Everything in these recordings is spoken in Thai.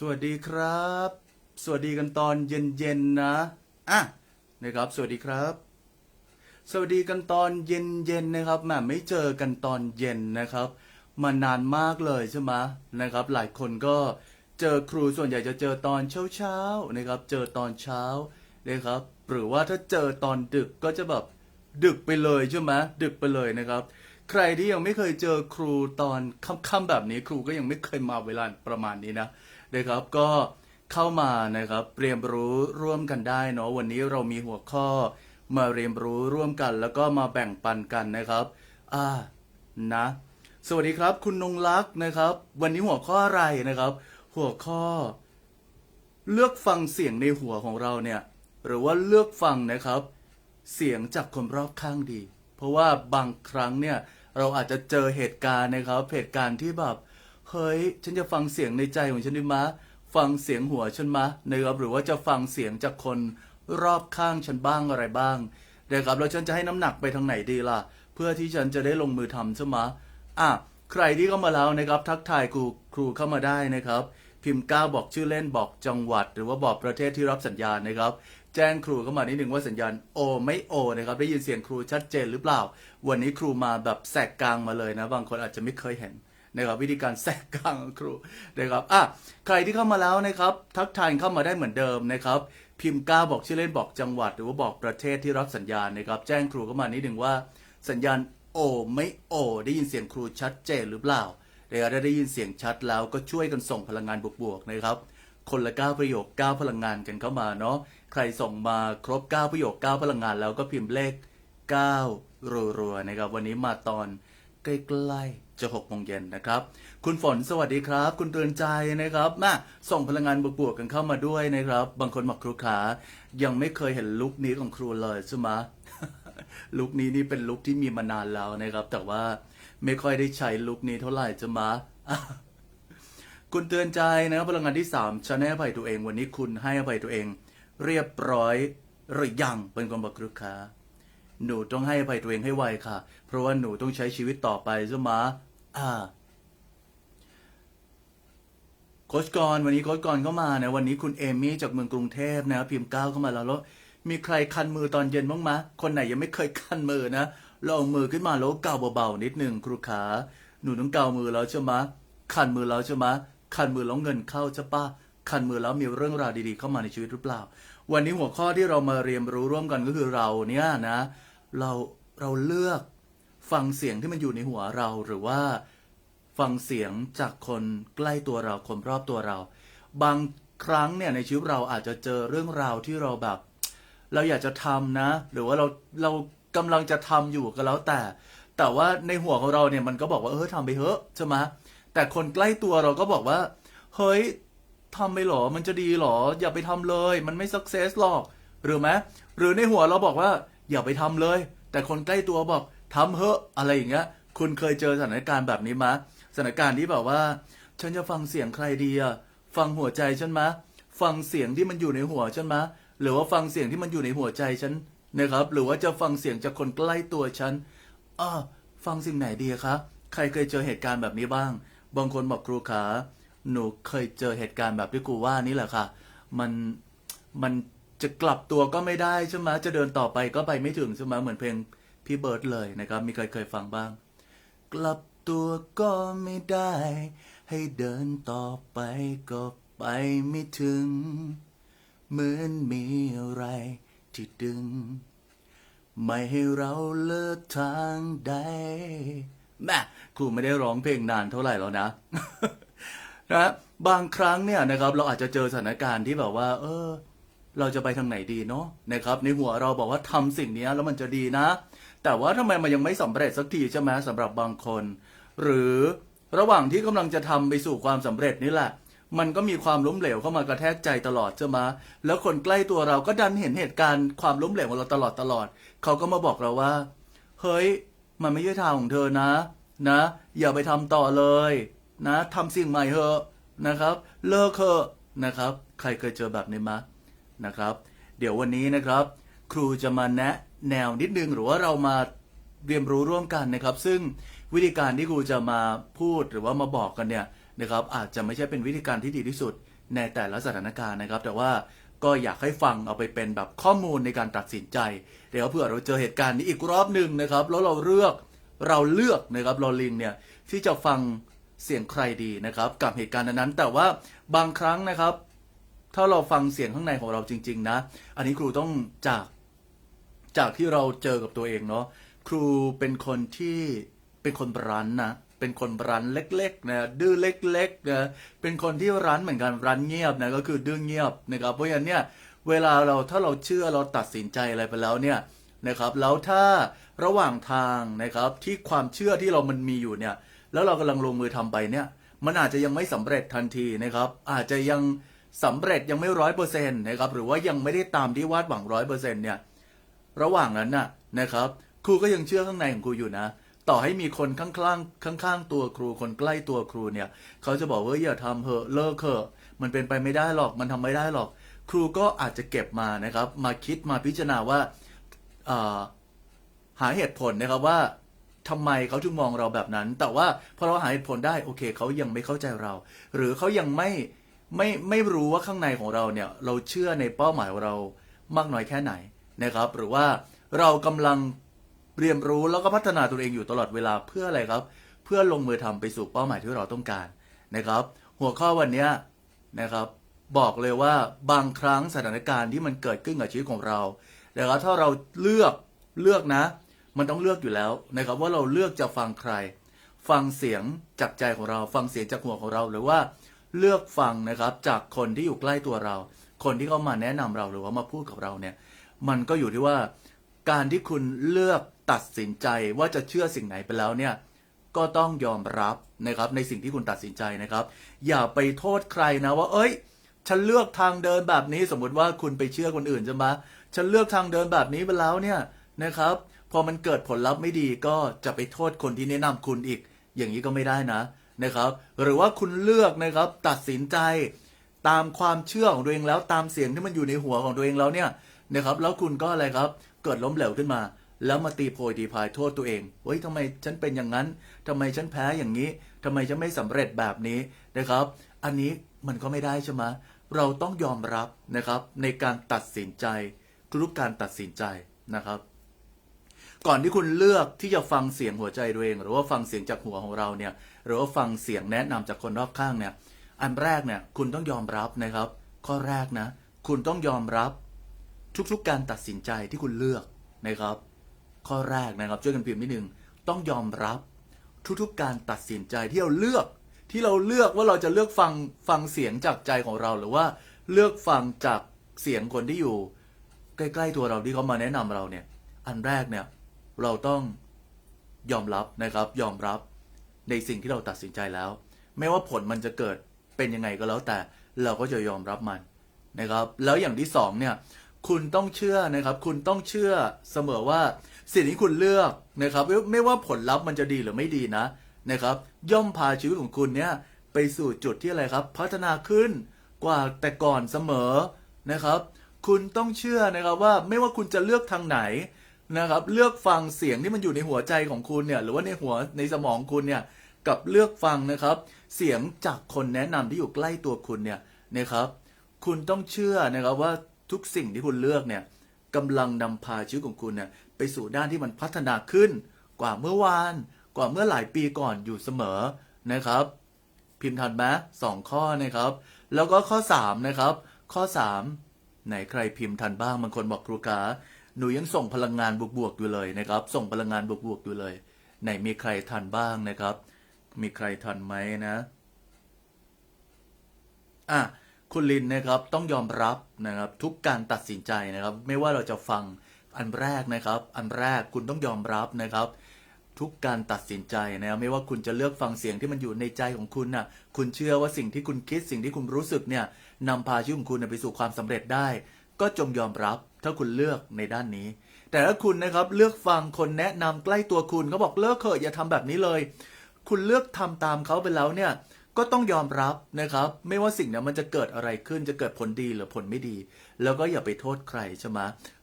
สวัสดีครับ สวัสดีกันตอนเย็นๆนะอะนะครับ สวัสดีครับ สวัสดีกันตอนเย็นๆนะครับแหมไม่เจอกันตอนเย็นนะครับ มานานมากเลยใช่ไหมนะครับ หลายคนก็เจอครูส่วนใหญ่จะเจอตอนเช้าๆนะครับ เจอตอนเช้านะครับ หรือว่าถ้าเจอตอนดึกก็จะแบบดึกไปเลยใช่ไหมดึกไปเลยนะครับ ใครที่ยังไม่เคยเจอครูตอนค่ำๆแบบนี้ครูก็ยังไม่เคยมาเวลาประมาณนี้นะ นะครับก็เข้ามานะครับเรียนรู้ร่วมกันได้เนาะวันนี้เรามีหัวข้อมาเรียนรู้ร่วมกัน แล้วก็มาแบ่งปันกันนะครับอ่านะ สวัสดีครับ คุณนงลักษณ์นะครับ วันนี้หัวข้ออะไรนะครับ หัวข้อ เลือกฟังเสียงในหัวของเราเนี่ยหรือว่าเลือกฟังนะครับ เสียงจากคนรอบข้างดี เพราะว่าบางครั้งเนี่ยเราอาจจะเจอเหตุการณ์นะครับ เหตุการณ์ที่แบบ เฮ้ย ฉันจะฟังเสียงในใจของฉันดีมะ ฟังเสียงหัวฉันมะนะครับหรือว่าจะฟังเสียงจากคนรอบข้างฉันบ้างอะไรบ้างนะครับแล้วฉันจะให้น้ำหนักไปทางไหนดีล่ะ เพื่อที่ฉันจะได้ลงมือทำใช่ไหมอะใครที่เข้ามาแล้วนะครับ ทักทายครูครูเข้ามาได้นะครับ พิมพ์ก้าบอกชื่อเล่นบอกจังหวัด หรือว่าบอกประเทศที่รับสัญญาณนะครับ แจ้งครูเข้ามานิดหนึ่งว่าสัญญาณโอไม่โอนะครับ ได้ยินเสียงครูชัดเจนหรือเปล่า วันนี้ครูมาแบบแสกกลางมาเลยนะ บางคนอาจจะไม่เคยเห็น นะครับวิธีการแสกกลางของครูนะครับอะใครที่เข้ามาแล้วนะครับ ทักทายเข้ามาได้เหมือนเดิมนะครับพิมพ์ก้าบอกชื่อเล่นบอกจังหวัด หรือว่าบอกประเทศที่รับสัญญาณนะครับแจ้งครูเข้ามานิดหนึ่งว่าสัญญาณโอไม่โอ ได้ยินเสียงครูชัดเจนหรือเปล่าเดี๋ยวได้ยินเสียงชัดแล้วก็ช่วยกันส่งพลังงานบวกๆนะครับ คนละ 9 ประโยค 9 พลังงานกันเข้ามาเนาะใครส่งมาครบ 9 ประโยค 9 พลังงานแล้วก็พิมพ์เลข 9รัวๆนะครับวันนี้มาตอนใกล้ๆ จะ6โมงเย็นนะครับ คุณฝนสวัสดีครับ คุณเตือนใจนะครับมาส่งพลังงานบวกๆกันเข้ามาด้วยนะครับ บางคนบอกครูขายังไม่เคยเห็นลุคนี้ของครูเลยใช่ไหมลุคนี้นี่เป็นลุคที่มีมานานแล้วนะครับ แต่ว่าไม่ค่อยได้ใช้ลุคนี้เท่าไหร่จะมาคุณเตือนใจนะครับพลังงานที่3ฉันให้อภัยตัวเอง วันนี้คุณให้อภัยตัวเอง เรียบร้อยหรือยังเป็นคนบอกลูกค้าหนูต้องให้อภัยตัวเองให้ไวค่ะ เพราะว่าหนูต้องใช้ชีวิตต่อไปใช่ไหม โคชกรวันนี้โคชกรเข้ามานะวันนี้คุณเอมี่จากเมืองกรุงเทพนะพิมพ์ก้าวเข้ามาแล้วแล้วมีใครคันมือตอนเย็นบ้างมะคนไหนยังไม่เคยคันมือนะลองมือขึ้นมาแล้วเกาเบาๆนิดหนึ่งครูขา หนูต้องเกามือแล้วใช่ไหมคันมือแล้วใช่ไหมคันมือแล้วเงินเข้าใช่ปะคันมือแล้วมีเรื่องราวดีๆเข้ามาในชีวิตหรือเปล่า วันนี้หัวข้อที่เรามาเรียนรู้ร่วมกันก็คือเราเนี่ยนะ เราเราเลือก ฟังเสียงที่มันอยู่ในหัวเราหรือว่าฟังเสียงจากคนใกล้ตัวเราคนรอบตัวเรา บางครั้งเนี่ยในชีวิตเราอาจจะเจอเรื่องราวที่เราแบบ เราอยากจะทำนะ หรือว่าเราเรากำลังจะทำอยู่ก็แล้วแต่ แต่ว่าในหัวของเราเนี่ยมันก็บอกว่าเออทำไปเถอะใช่ไหมแต่คนใกล้ตัวเราก็บอกว่า เฮ้ยทำไปหรอมันจะดีหรอ อย่าไปทำเลย มันไม่สักเซสหรอกหรือไหมหรือในหัวเราบอกว่า อย่าไปทำเลย แต่คนใกล้ตัวบอก ทำเถอะอะไรอย่างเงี้ย คุณเคยเจอสถานการณ์แบบนี้มะสถานการณ์ที่แบบว่า ฉันจะฟังเสียงใครดีอะฟังหัวใจฉันมะ ฟังเสียงที่มันอยู่ในหัวฉันมะ หรือว่าฟังเสียงที่มันอยู่ในหัวใจฉันนะครับ หรือว่าจะฟังเสียงจากคนใกล้ตัวฉันอ่าฟังสิ่งไหนดีคะใครเคยเจอเหตุการณ์แบบนี้บ้าง บางคนบอกครูขา หนูเคยเจอเหตุการณ์แบบที่ครูว่านี่แหละค่ะ มัน มันจะกลับตัวก็ไม่ได้ใช่ไหมจะเดินต่อไปก็ไปไม่ถึงใช่ไหมเหมือนเพลง พี่เบิร์ดเลยนะครับ มีใครเคยฟังบ้าง กลับตัวก็ไม่ได้ ให้เดินต่อไปก็ไปไม่ถึง เหมือนมีอะไรที่ดึง ไม่ให้เราเลิกทางใดแม่ครูไม่ได้ร้องเพลงนานเท่าไหร่แล้วนะนะบางครั้งเนี่ยนะครับ เราอาจจะเจอสถานการณ์ที่แบบว่า เออ เราจะไปทางไหนดีเนาะนะครับ ในหัวเราบอกว่าทำสิ่งนี้แล้วมันจะดีนะ แต่ว่าทำไมมันยังไม่สำเร็จสักทีใช่ไหมสำหรับบางคน หรือระหว่างที่กำลังจะทำไปสู่ความสำเร็จนี่แหละ มันก็มีความล้มเหลวเข้ามากระแทกใจตลอดใช่ไหมแล้วคนใกล้ตัวเราก็ดันเห็นเหตุการณ์ความล้มเหลวของเราตลอดตลอด เขาก็มาบอกเราว่า เฮ้ย มันไม่ใช่ทางของเธอนะ นะ อย่าไปทำต่อเลย นะทำสิ่งใหม่เถอะนะครับ เลิกเถอะนะครับ ใครเคยเจอแบบนี้มะนะครับ เดี๋ยววันนี้นะครับ ครูจะมาแนะ แนวนิดนึง หรือว่าเรามาเรียนรู้ร่วมกันนะครับ ซึ่งวิธีการที่ครูจะมาพูดหรือว่ามาบอกกันเนี่ยนะครับ อาจจะไม่ใช่เป็นวิธีการที่ดีที่สุดในแต่ละสถานการณ์นะครับ แต่ว่าก็อยากให้ฟังเอาไปเป็นแบบข้อมูลในการตัดสินใจ เดี๋ยวเผื่อเราเจอเหตุการณ์นี้อีกรอบหนึ่งนะครับ แล้วเราเลือกเราเลือกนะครับลอลิงเนี่ยที่จะฟังเสียงใครดีนะครับ กับเหตุการณ์นั้น แต่ว่าบางครั้งนะครับ ถ้าเราฟังเสียงข้างในของเราจริง ๆ นะ อันนี้ครูต้องจาก จากที่เราเจอกับตัวเองเนาะครูเป็นคนที่เป็นคนรั้นนะเป็นคนรั้นเล็กๆนะดื้อเล็กๆนะเป็นคนที่รั้นเหมือนกันรั้นเงียบนะก็คือดื้อเงียบนะครับเพราะฉะนั้นเนี่ยเวลาเราถ้าเราเชื่อเราตัดสินใจอะไรไปแล้วเนี่ยนะครับแล้วถ้าระหว่างทางนะครับที่ความเชื่อที่เรามันมีอยู่เนี่ยแล้วเรากำลังลงมือทำไปเนี่ยมันอาจจะยังไม่สำเร็จทันทีนะครับอาจจะยังสำเร็จยังไม่ร้อยเปอร์เซ็นต์นะครับหรือว่ายังไม่ได้ตามที่วาดหวังร้อยเปอร์เซ็นต์เนี่ย ระหว่างนั้นน่ะนะครับครูก็ยังเชื่อข้างในของครูอยู่นะ ต่อให้มีคนข้างๆข้างๆตัวครูคนใกล้ตัวครูเนี่ยเขาจะบอกว่าอย่าทำเถอะเลิกเถอะมันเป็นไปไม่ได้หรอกมันทำไม่ได้หรอก ครูก็อาจจะเก็บมานะครับ มาคิดมาพิจารณาว่าหาเหตุผลนะครับว่าทำไมเขาถึงมองเราแบบนั้น แต่ว่าพอเราหาเหตุผลได้โอเคเขายังไม่เข้าใจเรา หรือเขายังไม่ไม่ไม่รู้ว่าข้างในของเราเนี่ย เราเชื่อในเป้าหมายของเรามากน้อยแค่ไหน นะครับ หรือว่าเรากำลังเรียนรู้แล้วก็พัฒนาตัวเองอยู่ตลอดเวลาเพื่ออะไรครับ เพื่อลงมือทำไปสู่เป้าหมายที่เราต้องการนะครับ หัวข้อวันนี้นะครับ บอกเลยว่าบางครั้งสถานการณ์ที่มันเกิดขึ้นกับชีวิตของเรานะครับถ้าเราเลือกเลือกนะ มันต้องเลือกอยู่แล้วนะครับ ว่าเราเลือกจะฟังใคร ฟังเสียงจากใจของเรา ฟังเสียงจากหัวของเราหรือว่าเลือกฟังนะครับจากคนที่อยู่ใกล้ตัวเรา คนที่เขามาแนะนำเราหรือว่ามาพูดกับเราเนี่ย มันก็อยู่ที่ว่า การที่คุณเลือกตัดสินใจว่าจะเชื่อสิ่งไหนไปแล้วเนี่ยก็ต้องยอมรับนะครับในสิ่งที่คุณตัดสินใจนะครับ อย่าไปโทษใครนะว่า เอ้ย ฉันเลือกทางเดินแบบนี้สมมติว่าคุณไปเชื่อคนอื่นใช่ไหมฉันเลือกทางเดินแบบนี้ไปแล้วเนี่ยนะครับ พอมันเกิดผลลัพธ์ไม่ดีก็จะไปโทษคนที่แนะนำคุณอีก อย่างนี้ก็ไม่ได้นะนะครับ หรือว่าคุณเลือกนะครับตัดสินใจ ตามความเชื่อของตัวเองแล้วตามเสียงที่มันอยู่ในหัวของตัวเองแล้วเนี่ย นะครับแล้วคุณก็อะไรครับ เกิดล้มเหลวขึ้นมา แล้วมาตีโพยตีพายโทษตัวเองเฮ้ยทำไมฉันเป็นอย่างนั้นทำไมฉันแพ้อย่างนี้ทำไมฉันไม่สำเร็จแบบนี้นะครับ อันนี้มันก็ไม่ได้ใช่ไหมเราต้องยอมรับนะครับในการตัดสินใจทุกการตัดสินใจนะครับ ก่อนที่คุณเลือกที่จะฟังเสียงหัวใจตัวเอง หรือว่าฟังเสียงจากหัวของเราเนี่ยหรือว่าฟังเสียงแนะนำจากคนรอบข้างเนี่ยอันแรกเนี่ยคุณต้องยอมรับนะครับ ข้อแรกนะ คุณต้องยอมรับ ทุกๆ การตัดสินใจที่คุณเลือกนะครับ ข้อแรกนะครับช่วยกันพิมพ์นิดนึงต้องยอมรับทุกๆ การตัดสินใจที่เราเลือก ที่เราเลือกว่าเราจะเลือกฟังฟังเสียงจากใจของเราหรือว่าเลือกฟังจากเสียงคนที่อยู่ ใกล้ๆตัวเราที่เขามาแนะนำเราเนี่ย อันแรกเนี่ยเราต้องยอมรับนะครับ ยอมรับในสิ่งที่เราตัดสินใจแล้ว ไม่ว่าผลมันจะเกิดเป็นยังไงก็แล้วแต่เราก็จะยอมรับมันนะครับ แล้วอย่างที่สองเนี่ย คุณต้องเชื่อนะครับ คุณต้องเชื่อเสมอว่าสิ่งที่คุณเลือกนะครับ ไม่ว่าผลลัพธ์มันจะดีหรือไม่ดีนะนะครับ ย่อมพาชีวิตของคุณเนี่ยไปสู่จุดที่อะไรครับ พัฒนาขึ้นกว่าแต่ก่อนเสมอนะครับ คุณต้องเชื่อนะครับว่าไม่ว่าคุณจะเลือกทางไหนนะครับ เลือกฟังเสียงที่มันอยู่ในหัวใจของคุณเนี่ยหรือว่าในหัวในสมองคุณเนี่ยกับเลือกฟังนะครับ เสียงจากคนแนะนำที่อยู่ใกล้ตัวคุณเนี่ยนะครับ คุณต้องเชื่อนะครับว่า ทุกสิ่งที่คุณเลือกเนี่ยกำลังนำพาชีวิตของคุณเนี่ยไปสู่ด้านที่มันพัฒนาขึ้น กว่าเมื่อวาน กว่าเมื่อหลายปีก่อนอยู่เสมอนะครับ พิมพ์ทันไหมสองข้อนะครับ แล้วก็ข้อสามนะครับ ข้อสามไหนใครพิมพ์ทันบ้างบางคนบอกครูกาหนูยังส่งพลังงานบวกๆอยู่เลยนะครับ ส่งพลังงานบวกๆอยู่เลย ไหนมีใครทันบ้างนะครับ มีใครทันไหมนะอะ คุณลินนะครับต้องยอมรับนะครับทุกการตัดสินใจนะครับ ไม่ว่าเราจะฟังอันแรกนะครับ อันแรกคุณต้องยอมรับนะครับ ทุกการตัดสินใจนะไม่ว่าคุณจะเลือกฟังเสียงที่มันอยู่ในใจของคุณน่ะคุณเชื่อว่าสิ่งที่คุณคิดสิ่งที่คุณรู้สึกเนี่ยนำพาชีวิตของคุณไปสู่ความสำเร็จได้ ก็จงยอมรับถ้าคุณเลือกในด้านนี้ แต่ถ้าคุณนะครับเลือกฟังคนแนะนำใกล้ตัวคุณเขาบอกเลิกเถอะอย่าทำแบบนี้เลย คุณเลือกทำตามเขาไปแล้วเนี่ย ก็ต้องยอมรับนะครับ ไม่ว่าสิ่งนั้นมันจะเกิดอะไรขึ้นจะเกิดผลดีหรือผลไม่ดี แล้วก็อย่าไปโทษใครใช่ไหม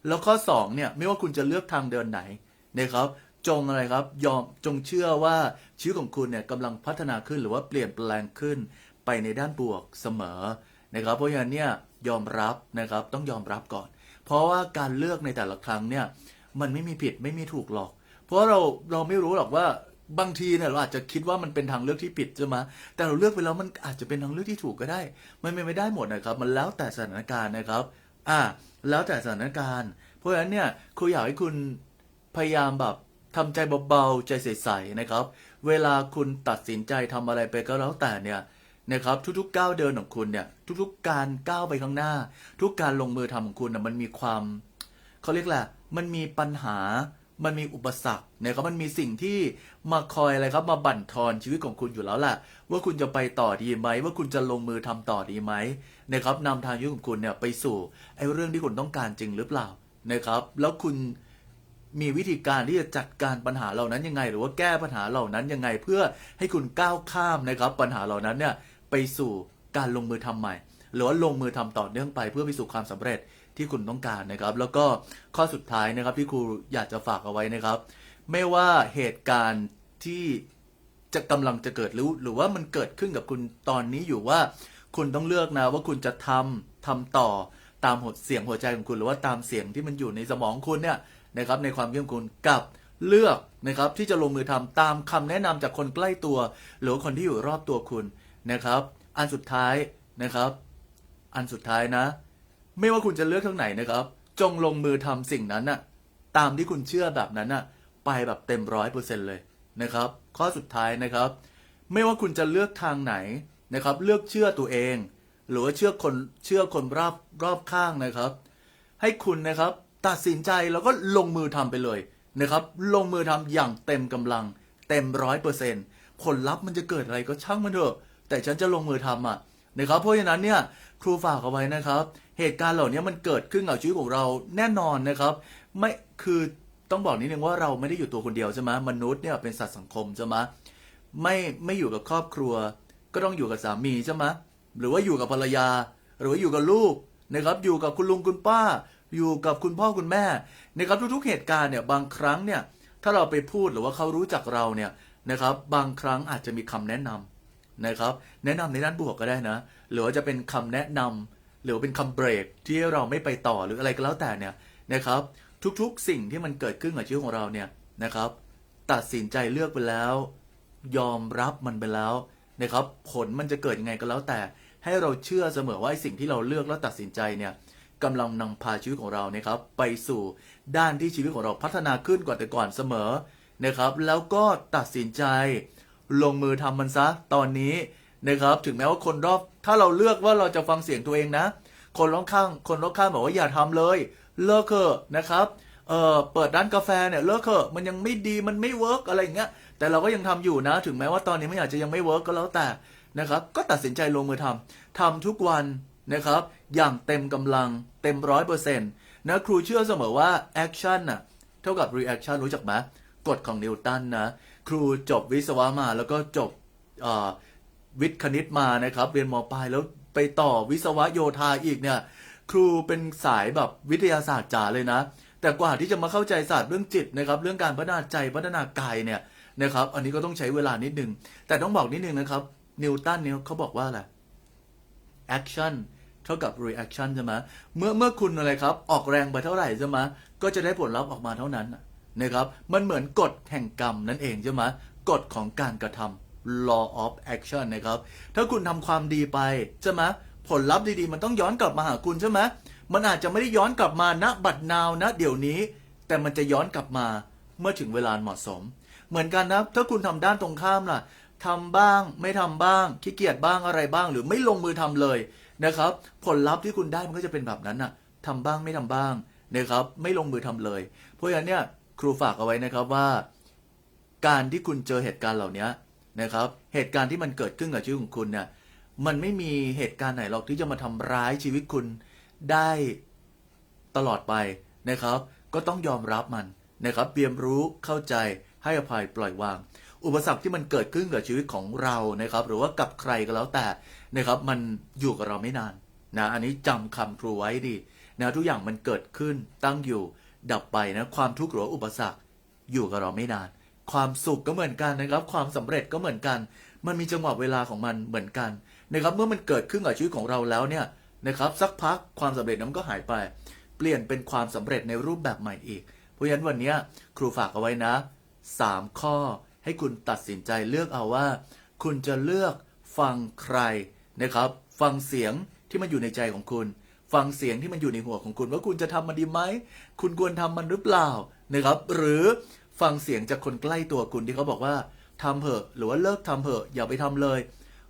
แล้วข้อสองเนี่ยไม่ว่าคุณจะเลือกทางเดินไหนนะครับจงอะไรครับยอมจงเชื่อว่าชีวิตของคุณเนี่ยกำลังพัฒนาขึ้นหรือว่าเปลี่ยนแปลงขึ้นไปในด้านบวกเสมอนะครับเพราะฉะนั้นเนี่ยยอมรับนะครับต้องยอมรับก่อน เพราะว่าการเลือกในแต่ละครั้งเนี่ยมันไม่มีผิดไม่มีถูกหรอก เพราะเราเราไม่รู้หรอกว่า บางทีเนี่ยเราอาจจะคิดว่ามันเป็นทางเลือกที่ผิดใช่ไหมแต่เราเลือกไปแล้วมันอาจจะเป็นทางเลือกที่ถูกก็ได้ มันเป็นไม่ได้หมดนะครับ มันแล้วแต่สถานการณ์นะครับ อ่า แล้วแต่สถานการณ์ เพราะฉะนั้นเนี่ยครูอยากให้คุณพยายามแบบทำใจเบาๆ ใจใสๆนะครับ เวลาคุณตัดสินใจทำอะไรไปก็แล้วแต่เนี่ยนะครับทุกๆก้าวเดินของคุณเนี่ยทุกๆการก้าวไปข้างหน้า ทุกการลงมือทำของคุณนะมันมีความเขาเรียกแหละมันมีปัญหา มันมีอุปสรรคนะครับมันมีสิ่งที่มาคอยอะไรครับมาบั่นทอนชีวิตของคุณอยู่แล้วแหละว่าคุณจะไปต่อดีไหม ว่าคุณจะลงมือทำต่อดีไหมนะครับนำทางชีวิตของคุณเนี่ยไปสู่ไอ้เรื่องที่คุณต้องการจริงหรือเปล่านะครับ แล้วคุณมีวิธีการที่จะจัดการปัญหาเหล่านั้นยังไง หรือว่าแก้ปัญหาเหล่านั้นยังไงเพื่อให้คุณก้าวข้ามนะครับ ปัญหาเหล่านั้นเนี่ยไปสู่การลงมือทำใหม่ หรือว่าลงมือทำต่อเนื่องไปเพื่อไปสู่ความสำเร็จ ที่คุณต้องการนะครับ แล้วก็ข้อสุดท้ายนะครับที่ครูอยากจะฝากเอาไว้นะครับ ไม่ว่าเหตุการณ์ที่จะกำลังจะเกิดหรือหรือว่ามันเกิดขึ้นกับคุณตอนนี้อยู่ว่า คุณต้องเลือกนะว่าคุณจะทำทำต่อตามหัวเสียงหัวใจของคุณหรือว่าตามเสียงที่มันอยู่ในสมองคุณเนี่ยนะครับในความคิดของคุณกับเลือกนะครับที่จะลงมือทำตามคำแนะนำจากคนใกล้ตัว หรือคนที่อยู่รอบตัวคุณนะครับ อันสุดท้ายนะครับ อันสุดท้ายนะ ไม่ว่าคุณจะเลือกทางไหนนะครับ จงลงมือทำสิ่งนั้นน่ะ ตามที่คุณเชื่อแบบนั้นน่ะ ไปแบบเต็มร้อยเปอร์เซ็นเลยนะครับ ข้อสุดท้ายนะครับ ไม่ว่าคุณจะเลือกทางไหนนะครับ เลือกเชื่อตัวเอง หรือว่าเชื่อคนเชื่อคนรอบรอบข้างนะครับ ให้คุณนะครับ ตัดสินใจแล้วก็ลงมือทำไปเลยนะครับ ลงมือทำอย่างเต็มกำลัง เต็มร้อยเปอร์เซ็นผลลัพธ์มันจะเกิดอะไรก็ช่างมันเถอะ แต่ฉันจะลงมือทำอะนะครับ เพราะฉะนั้นเนี่ยครูฝากเอาไว้นะครับ เหตุการณ์เหล่านี้มันเกิดขึ้นกับชีวิตของเราแน่นอนนะครับ ไม่คือต้องบอกนิดนึงว่าเราไม่ได้อยู่ตัวคนเดียวใช่ไหมมนุษย์เนี่ยเป็นสัตว์สังคมใช่ไหมไม่ไม่อยู่กับครอบครัว ก็ต้องอยู่กับสามีใช่ไหมหรือว่าอยู่กับภรรยา หรือว่าอยู่กับลูกนะครับอยู่กับคุณลุงคุณป้า อยู่กับคุณพ่อคุณแม่นะครับทุกๆเหตุการณ์เนี่ยบางครั้งเนี่ยถ้าเราไปพูดหรือว่าเขารู้จักเราเนี่ยนะครับบางครั้งอาจจะมีคำแนะนำนะครับแนะนำในด้านบวกก็ได้นะ หรือว่าจะเป็นคำแนะนำ หรือเป็นคำเบรกที่เราไม่ไปต่อหรืออะไรก็แล้วแต่เนี่ยนะครับ ทุกๆ สิ่งที่มันเกิดขึ้นกับชีวิตของเราเนี่ยนะครับ ตัดสินใจเลือกไปแล้ว ยอมรับมันไปแล้วนะครับ ผลมันจะเกิดยังไงก็แล้วแต่ ให้เราเชื่อเสมอว่าไอ้สิ่งที่เราเลือกแล้วตัดสินใจเนี่ยกำลังนำพาชีวิตของเรานะครับ ไปสู่ด้านที่ชีวิตของเราพัฒนาขึ้นกว่าแต่ก่อนเสมอนะครับ แล้วก็ตัดสินใจลงมือทำมันซะตอนนี้ นะครับ ถึงแม้ว่าคนรอบ ถ้าเราเลือกว่าเราจะฟังเสียงตัวเองนะ คนรอบข้าง คนรอบข้างบอกว่าอย่าทำเลย เลิกเถอะนะครับเออเปิดร้านกาแฟเนี่ยเลิกเถอะมันยังไม่ดีมันไม่เวิร์กอะไรอย่างเงี้ยแต่เราก็ยังทำอยู่นะ ถึงแม้ว่าตอนนี้ไม่อาจจะยังไม่เวิร์กก็แล้วแต่นะครับ ก็ตัดสินใจลงมือทำทำทุกวันนะครับ อย่างเต็มกำลังเต็มร้อยเปอร์เซ็นต์นะครูเชื่อเสมอว่าแอคชั่นน่ะเท่ากับรีแอคชั่นรู้จักไหมกฎของนิวตันนะ ครูจบวิศวะมาแล้วก็จบอ่อ วิทย์คณิตมานะครับเรียนมปลายแล้วไปต่อวิศวะโยธาอีกเนี่ย ครูเป็นสายแบบวิทยาศาสตร์จ๋าเลยนะ แต่กว่าที่จะมาเข้าใจศาสตร์เรื่องจิตนะครับ เรื่องการพัฒนาใจพัฒนากายเนี่ยนะครับ อันนี้ก็ต้องใช้เวลานิดนึง แต่ต้องบอกนิดนึงนะครับนิวตันเนี่ยเขาบอกว่าอะไร action เท่ากับ reaction ใช่ไหมเมื่อเมื่อคุณอะไรครับ ออกแรงไปเท่าไหร่ใช่ไหมก็จะได้ผลลัพธ์ออกมาเท่านั้นนะนะครับ มันเหมือนกฎแห่งกรรมนั่นเองใช่ไหมกฎของการกระทำ law of action นะครับ ถ้าคุณทำความดีไปใช่ไหมผลลัพธ์ดีๆ มันต้องย้อนกลับมาหาคุณใช่ไหมมันอาจจะไม่ได้ย้อนกลับมาณบัดนาวนะเดี๋ยวนี้ แต่มันจะย้อนกลับมาเมื่อถึงเวลาเหมาะสม เหมือนกันนะ ถ้าคุณทำด้านตรงข้ามล่ะทำบ้าง ไม่ทำบ้าง ขี้เกียจบ้างอะไรบ้าง หรือไม่ลงมือทำเลยนะครับ ผลลัพธ์ที่คุณได้มันก็จะเป็นแบบนั้นน่ะทำบ้างไม่ทำบ้างนะครับ ไม่ลงมือทำเลย เพราะฉะนั้นเนี่ยครูฝากเอาไว้นะครับว่า การที่คุณเจอเหตุการณ์เหล่านี้ นะครับ เหตุการณ์ที่มันเกิดขึ้นกับชีวิตของคุณเนี่ยมันไม่มีเหตุการณ์ไหนหรอกที่จะมาทำร้ายชีวิตคุณได้ตลอดไปนะครับ ก็ต้องยอมรับมันนะครับเรียนรู้เข้าใจให้อภัยปล่อยวาง อุปสรรคที่มันเกิดขึ้นกับชีวิตของเรานะครับ หรือว่ากับใครก็แล้วแต่นะครับ มันอยู่กับเราไม่นานนะอันนี้จำคำครูไว้ดีนะทุกอย่างมันเกิดขึ้นตั้งอยู่ดับไปนะความทุกข์หรืออุปสรรคอยู่กับเราไม่นาน ความสุขก็เหมือนกันนะครับ ความสำเร็จก็เหมือนกัน มันมีจังหวะเวลาของมันเหมือนกันนะครับ เมื่อมันเกิดขึ้นกับชีวิตของเราแล้วเนี่ยนะครับ สักพักความสำเร็จนั้นก็หายไป เปลี่ยนเป็นความสำเร็จในรูปแบบใหม่อีก เพราะฉะนั้นวันนี้ครูฝากเอาไว้นะ 3 ข้อให้คุณตัดสินใจเลือกเอาว่า คุณจะเลือกฟังใครนะครับ ฟังเสียงที่มันอยู่ในใจของคุณ ฟังเสียงที่มันอยู่ในหัวของคุณ ว่าคุณจะทำมันดีไหม คุณควรทำมันหรือเปล่านะครับ หรือ ฟังเสียงจากคนใกล้ตัวคุณที่เขาบอกว่าทำเถอะหรือว่าเลิกทำเถอะอย่าไปทำเลย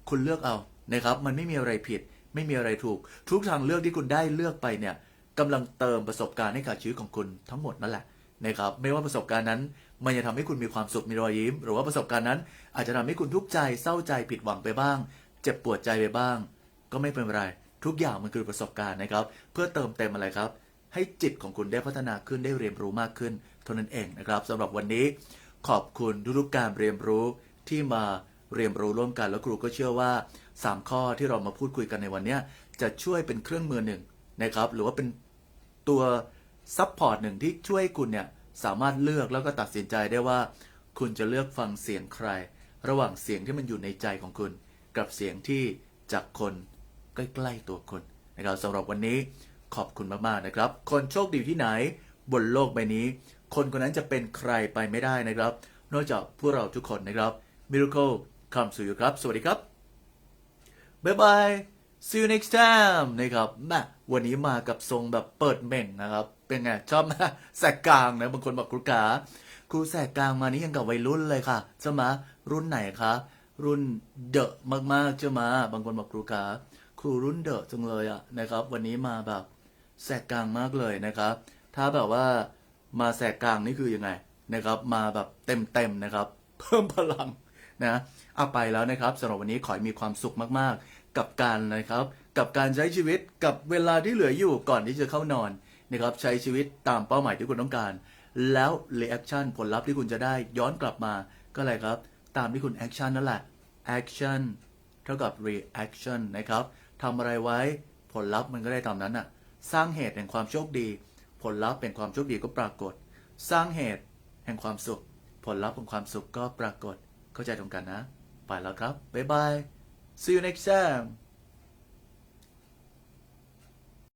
คุณเลือกเอานะครับ มันไม่มีอะไรผิด ไม่มีอะไรถูก ทุกทางเลือกที่คุณได้เลือกไปเนี่ยกำลังเติมประสบการณ์ให้กับชีวิตของคุณทั้งหมดนั่นแหละนะครับไม่ว่าประสบการณ์นั้น มันจะทำให้คุณมีความสุขมีรอยยิ้ม หรือว่าประสบการณ์นั้น อาจจะทำให้คุณทุกข์ใจเศร้าใจผิดหวังไปบ้าง เจ็บปวดใจไปบ้าง ก็ไม่เป็นไรทุกอย่างมันคือประสบการณ์นะครับ เพื่อเติมเต็มอะไรครับ ให้จิตของคุณได้พัฒนาขึ้นได้เรียนรู้มากขึ้น เท่านั้นเองนะครับสำหรับวันนี้ขอบคุณทุกๆการเรียนรู้ที่มาเรียนรู้ร่วมกันแล้วครูก็เชื่อว่า 3 ข้อที่เรามาพูดคุยกันในวันนี้จะช่วยเป็นเครื่องมือหนึ่งนะครับหรือว่าเป็นตัวซัพพอร์ตหนึ่งที่ช่วยให้คุณเนี่ยสามารถเลือกแล้วก็ตัดสินใจได้ว่า คุณจะเลือกฟังเสียงใคร ระหว่างเสียงที่มันอยู่ในใจของคุณ กับเสียงที่จากคนใกล้ๆตัวคุณนะครับสำหรับวันนี้ขอบคุณมากๆนะครับ คนโชคดีที่ไหน บนโลกใบนี้ คนคนนั้นจะเป็นใครไปไม่ได้นะครับ นอกจากพวกเราทุกคนนะครับ Miracle comes to you ครับ สวัสดีครับ บ๊ายบาย see you next time นะครับแม่วันนี้มากับทรงแบบเปิดเม่งนะครับ เป็นไง ชอบไหมแสกกลางนะบางคนบอกครูขาครูแสกกลางมานี่ยังกับวัยรุ่นเลยค่ะใช่ไหมรุ่นไหนคะรุ่นเดอะมากๆใช่ไหมบางคนบอกครูขาครูรุ่นเดอะจังเลยอะนะครับ วันนี้มาแบบแสกกลางมากเลยนะครับ ถ้าแบบว่า มาแสกกลางนี่คือยังไงนะครับ มาแบบเต็มๆนะครับ เพิ่มพลังนะเอาไปแล้วนะครับสำหรับวันนี้ขอให้มีความสุขมากๆ กับการนะครับ กับการใช้ชีวิตกับเวลาที่เหลืออยู่ก่อนที่จะเข้านอนนะครับใช้ชีวิตตามเป้าหมายที่คุณต้องการ แล้ว reaction ผลลัพธ์ที่คุณจะได้ย้อนกลับมาก็อะไรครับ ตามที่คุณ action นั่นแหละ action เท่ากับ reaction นะครับทำอะไรไว้ผลลัพธ์มันก็ได้ตามนั้นน่ะสร้างเหตุแห่งความโชคดี ผลลัพธ์เป็นความโชคดีก็ปรากฏ สร้างเหตุแห่งความสุข ผลลัพธ์ของความสุขก็ปรากฏ เข้าใจตรงกันนะ ไปแล้วครับ บ๊ายบาย see you next time